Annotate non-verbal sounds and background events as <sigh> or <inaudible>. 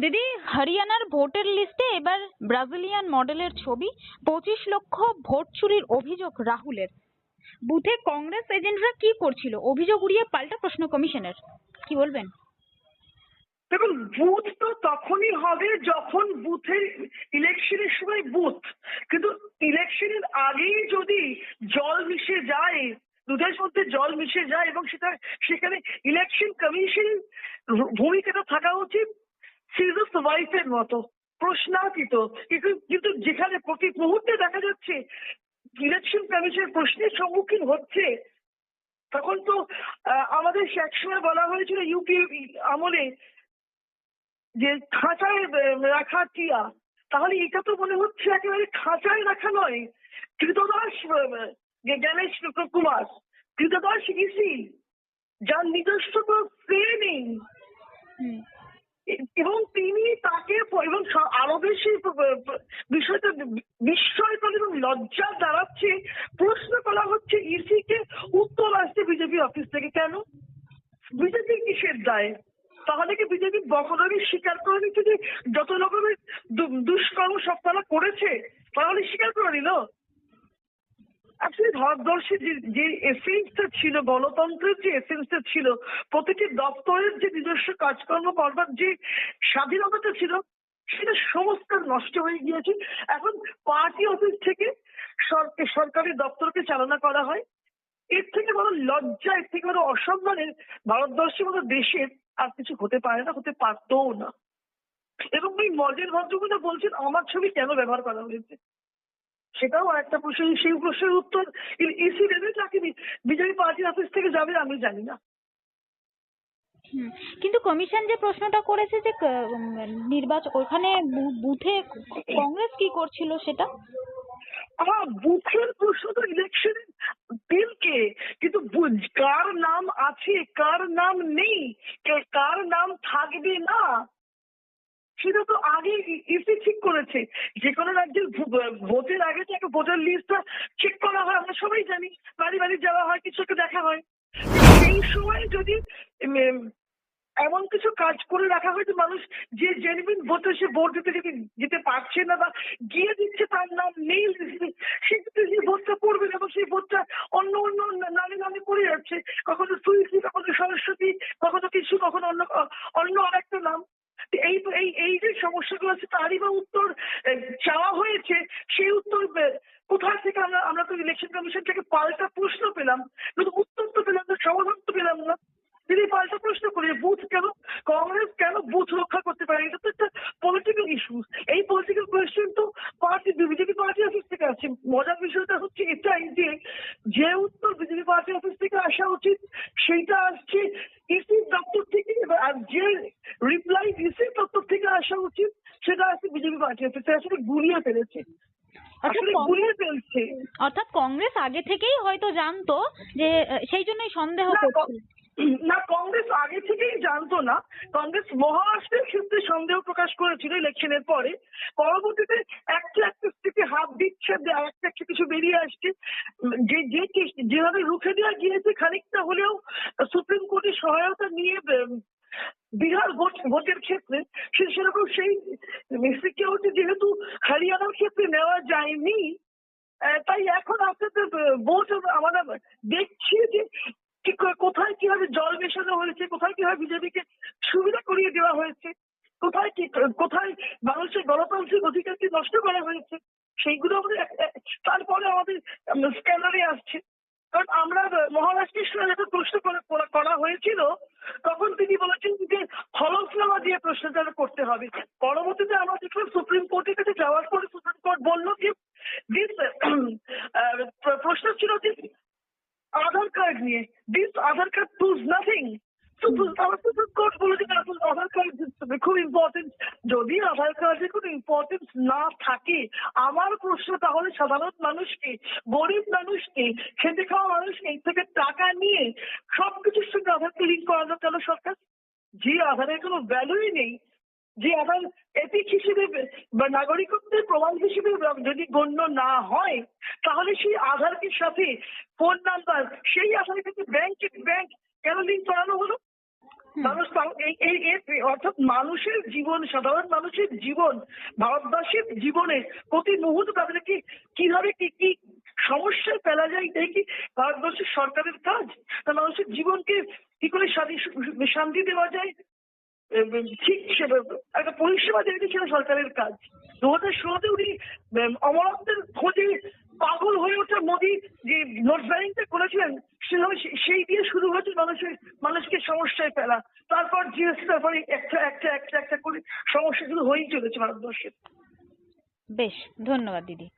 দিদি, হরিয়ানার ভোটার লিস্টে এবার ব্রাজিলিয়ান মডেলের ছবি, পঁচিশ লক্ষ ভোট চুরির অভিযোগ রাহুলের। বুথে কংগ্রেস এজেন্টরা কি করছিল? অভিযোগ উড়িয়ে পাল্টা প্রশ্ন কমিশনের। কি বলবেন? দেখুন, বুথ তো তখনই হবে যখন বুথের ইলেকশনের সময় বুথ। কিন্তু ইলেকশনের আগেই যদি জল মিশে যায়, দুধের মধ্যে জল মিশে যায় এবং সেটা সেখানে ইলেকশন কমিশনের ভূমিকাটা থাকা উচিত মতো প্রশ্নাতীত। কিন্তু যেখানে প্রতি মুহূর্তে দেখা যাচ্ছে ইলেকশন কমিশন প্রশ্নের সম্মুখীন হচ্ছে, তখন তো আমাদের একসময় বলা হয়েছিল ইউপি আমলে যে খাঁচায় রাখা টিয়া। তাহলে এটা তো মনে হচ্ছে একেবারে খাঁচায় রাখা নয়। কৃতদাস জ্ঞানেশ কুমার কৃতদাস ইসি, যার নিজস্ব তো সে নেই। এবং তিনি তাকে এবং আরও বেশি বিষয়টা বিস্ময়কর এবং লজ্জা দাঁড়াচ্ছে। প্রশ্ন করা হচ্ছে ইসি কে উত্তর আসছে বিজেপি অফিস থেকে কেন? বিজেপি কিসের দায়? তাহলে কি বিজেপি বকরমি স্বীকার করে নিচ্ছে যে যত রকমের দুষ্কর্ম সব তারা করেছে? তাহলে স্বীকার করে নিল? আসলে ভারতবর্ষে যে যে এসেন্সটা ছিল, গণতন্ত্রের যে এসেন্সটা ছিল, প্রতিটি দপ্তরের যে নিজস্ব কাজকর্ম করবার যে স্বাধীনতাটা ছিল, সেটা সমস্ত নষ্ট হয়ে গিয়েছে। এখন পার্টি অফিস থেকে সরকারি দপ্তরকে চালনা করা হয়। এর থেকে বড় লজ্জা, এর থেকে বড় অসম্মানের ভারতবর্ষের মতো দেশের আর কিছু হতে পারে না, হতে পারতও না। এবং ওই মজের ভদ্রগুলো বলছেন, আমার ছবি কেন ব্যবহার করা হয়েছে? সেটাও একটা প্রশ্ন সেই প্রশ্নের উত্তর ইসি দেবে নাকি বিজেপি পার্টি অফিস থেকে যাবে আমি জানি না। কিন্তু কমিশন যে প্রশ্নটা করেছে যে ক- নির্বাচন ওখানে বুথে কংগ্রেস কি করছিল সেটা আমার বুথের প্রশ্ন তো ইলেকশনের দিনকে কিন্তু কার নাম আছে কার নাম নেই কে- কার নাম থাকবে না সেটা তো আগে ইসি ঠিক করেছে। যে কোনো রাজ্যের ভোটের আগে তো একটা ভোটার লিস্টটা চেক করা হয়, আমরা সবাই জানি। বাড়ি বাড়ি যাওয়া হয়, কিছু একটা দেখা হয়। সেই সময় যদি এমন কিছু কাজ করে রাখা হয় যে মানুষ যে জেনুইন ভোটে সে ভোট দিতে যদি যেতে পারছে না বা গিয়ে দিচ্ছে তার নাম নেই সেক্ষেত্রে সেই ভোটটা পড়বে এবং সেই ভোটটা অন্য অন্য নামে নামে পড়ে যাচ্ছে। কখনো সুইসি, কখনো সরস্বতী, কখনো কিছু, কখনো অন্য অন্য আরেকটা নাম। এই এই এই যে সমস্যাগুলো আছে, তারই বা উত্তর চাওয়া হয়েছে, সেই উত্তর কোথায় থেকে আমরা আমরা তো ইলেকশন কমিশন থেকে পাল্টা প্রশ্ন পেলাম কিন্তু উত্তর তো পেলাম না, সমাধান তো পেলাম না। তিনি পাল্টা প্রশ্ন করে, বুথ কেন, কংগ্রেস কেন বুথ রক্ষা করতে পারে এটা তো একটা পলিটিক্যাল ইস্যু এই পলিটিক্যাল কোয়েশ্চেন তো পার্টি, বিজেপি পার্টি অফিস থেকে আছে মজার বিষয়টা হচ্ছে এটাই যে যে উত্তর বিজেপি পার্টি অফিস থেকে আসা উচিত, সেইটা আসছে ইসি দপ্তর থেকে। আর যে রিপ্লাই ইসি দপ্তর থেকে আসা উচিত। সেটা আসছে বিজেপি পার্টি অফিসে আসলে গুলিয়ে ফেলেছে। আসলে গুলিয়ে ফেলছে। অর্থাৎ কংগ্রেস আগে থেকেই হয়তো জানতো যে সেই জন্যই সন্দেহ না, <clears throat> না কংগ্রেস আগে থেকেই জানতো না। কংগ্রেস মহারাষ্ট্রের ক্ষেত্রে সন্দেহ প্রকাশ করেছিল ইলেকশনের পরে। পরবর্তীতে একটা একটা থেকে হাত দিচ্ছে আর একটা একটা কিছু বেরিয়ে আসছে। যে যে যেভাবে রুখে দেওয়া গিয়েছে খানিকটা হলেও সুপ্রিম কোর্টের সহায়তা নিয়ে বিহার ভোট, ভোটের ক্ষেত্রে সে সেরকম সেই সিকিউরিটি যেহেতু হরিয়ানার ক্ষেত্রে নেওয়া যায়নি তাই এখন আপনাদের ভোট আমরা দেখছি যে কোথায় কীভাবে জল মেশানো হয়েছে, কোথায় কীভাবে বিজেপিকে সুবিধা করিয়ে দেওয়া হয়েছে, কোথায় কি কোথায় মানুষের গণতান্ত্রিক অধিকারকে নষ্ট করা হয়েছে, সেইগুলো আমাদের তারপরে আমাদের স্ক্যানারে আসছে। কারণ আমরা মহারাষ্ট্রের সঙ্গে যখন প্রশ্ন করা হয়েছিল তখন তিনি বলেছেন যে হলফনামা দিয়ে প্রশ্নটা করতে হবে পরবর্তীতে আমরা দেখলাম সুপ্রিম কোর্টের কাছে যাওয়ার পরে সুপ্রিম কোর্ট বলল যে দিস প্রশ্ন ছিল যে আধার কার্ড নিয়ে this Aadhaar card proves nothing আমার সুপ্রিম কোর্ট বলেছে না আধার কার্ড খুব ইম্পর্টেন্ট যদি আধার কার্ডের কোনো ইম্পর্টেন্স না থাকে, আমার প্রশ্ন তাহলে সাধারণ মানুষকে গরিব মানুষকে খেতে খাওয়া মানুষকে এর থেকে টাকা নিয়ে সবকিছুর সঙ্গে আধারকে লিঙ্ক করানো কেন সরকার যে আধারের কোনো ভ্যালুই নেই, যে আধার এপিক হিসেবে, বা নাগরিকত্বের প্রমাণ হিসেবে যদি গণ্য না হয়, তাহলে সেই আধারের সাথে ফোন নাম্বার সেই আধারের সাথে ব্যাংক ব্যাংক কেন লিঙ্ক করানো হলো। মানুষ এই অর্থাৎ মানুষের জীবন, সাধারণ মানুষের জীবন, ভারতবাসীর জীবনে প্রতি মুহূর্তে তাদেরকে কীভাবে কি কি সমস্যায় ফেলা যায় কি ভারতবর্ষের সরকারের কাজ? তা মানুষের জীবনকে কি করে শান্তি শান্তি দেওয়া যায়? ঠিক সেটা, একটা পরিষেবা দেওয়া সেটা সরকারের কাজ। দু হাজার ষোলোতে উনি অমরত্বের খোঁজে পাগল হয়ে ওঠা মোদী যে নোট ব্যাংকটা করেছিলেন, সেভাবে সে- সেই দিয়ে শুরু হয়েছে মানুষের মানুষকে সমস্যায় ফেলা। তারপর জিএসটি তারপরে একটা একটা একটা একটা করে সমস্যা শুধু হয়েই চলেছে ভারতবর্ষে। বেশ, ধন্যবাদ দিদি।